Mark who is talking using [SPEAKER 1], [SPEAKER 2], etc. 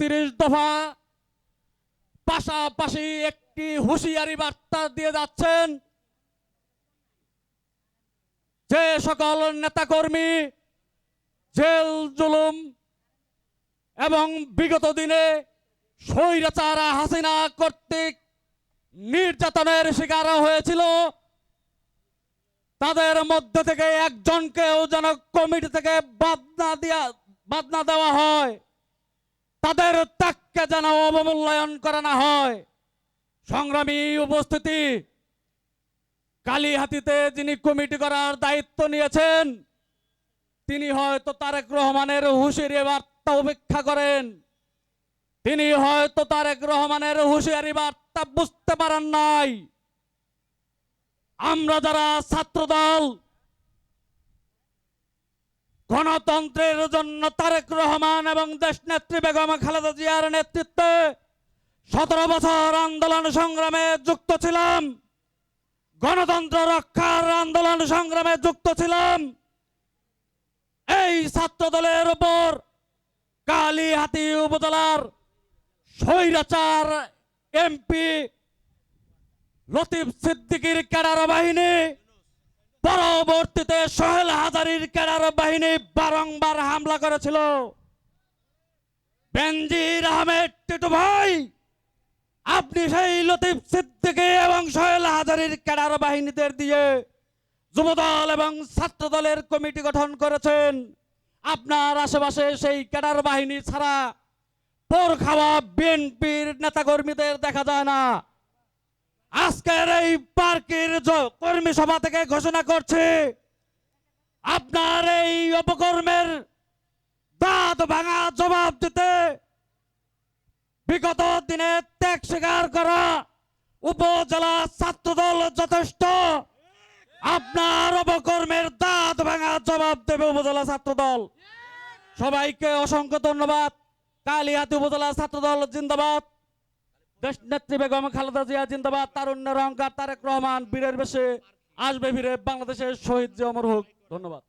[SPEAKER 1] একত্রিশ দফা পাশাপাশি একটি হুঁশিয়ারি বার্তা দিয়ে যাচ্ছেন যে সকল নেতাকর্মী, জেল, জুলুম এবং বিগত দিনে স্বৈরাচারা হাসিনা কর্তৃক নির্যাতনের শিকার হয়েছিল। তাদের মধ্যে থেকে একজনকেও যেন কমিটি থেকে বাদ না দেওয়া বাদ না দেওয়া হয়। তাদের ত্যাগকে যেন অবমূল্যায়ন করা না হয়। সংগ্রামী উপস্থিতি, কালীহাতিতে যিনি কমিটি করার দায়িত্ব নিয়েছেন, তিনি হয়তো তারেক রহমানের হুঁশিয়ারি বার্তা উপেক্ষা করেন। তিনি হয়তো তারেক রহমানের হুঁশিয়ারি বার্তা বুঝতে পারেন নাই। আমরা যারা ছাত্রদল গণতন্ত্রের জন্য তারেক রহমান এবং দেশ নেত্রী বেগম খালেদা জিয়ার নেতৃত্বে সতেরো বছর আন্দোলন সংগ্রামে যুক্ত ছিলাম। গণতন্ত্র রক্ষার আন্দোলন সংগ্রামে যুক্ত ছিলাম। এই ছাত্র দলের উপর কালীহাতি উপজেলার স্বৈরাচার এমপি লতিফ সিদ্দিকির ক্যাডার বাহিনী পরবর্তীতে সোহেল হাজারির ক্যাডার বাহিনী বারংবার হামলা করেছিল। বেনজির আহমেদ, টিটু ভাই, আপনি সেই লতিফ সিদ্দিকি এবং সোহেল হাজারির ক্যাডার বাহিনীদের দিয়ে যুবদল এবং ছাত্র দলের কমিটি গঠন করেছেন। আপনার আশেপাশে সেই ক্যাডার বাহিনী ছাড়া পোর খাওয়া বিএনপির নেতাকর্মীদের দেখা যায় না। আজকের এই পার্কের কর্মী সভা থেকে ঘোষণা করছে, আপনার এই অপকর্মের দাঁত ভাঙা জবাব দিতে বিগত দিনে ত্যাগ স্বীকার করা উপজেলা ছাত্রদল যথেষ্ট। আপনার অপকর্মের দাঁত ভাঙা জবাব দেবে উপজেলা ছাত্রদল। সবাইকে অসংখ্য ধন্যবাদ। কালিয়াতি উপজেলা ছাত্রদল, জিন্দাবাদ। দেশ নেত্রী বেগম খালেদা জিয়া জিন্দাবাদ, তারুণ্যের অহংকার তারেক রহমান, বীরের বেশে আসবে ফিরে বাংলাদেশের শহীদ যে অমর হোক। ধন্যবাদ।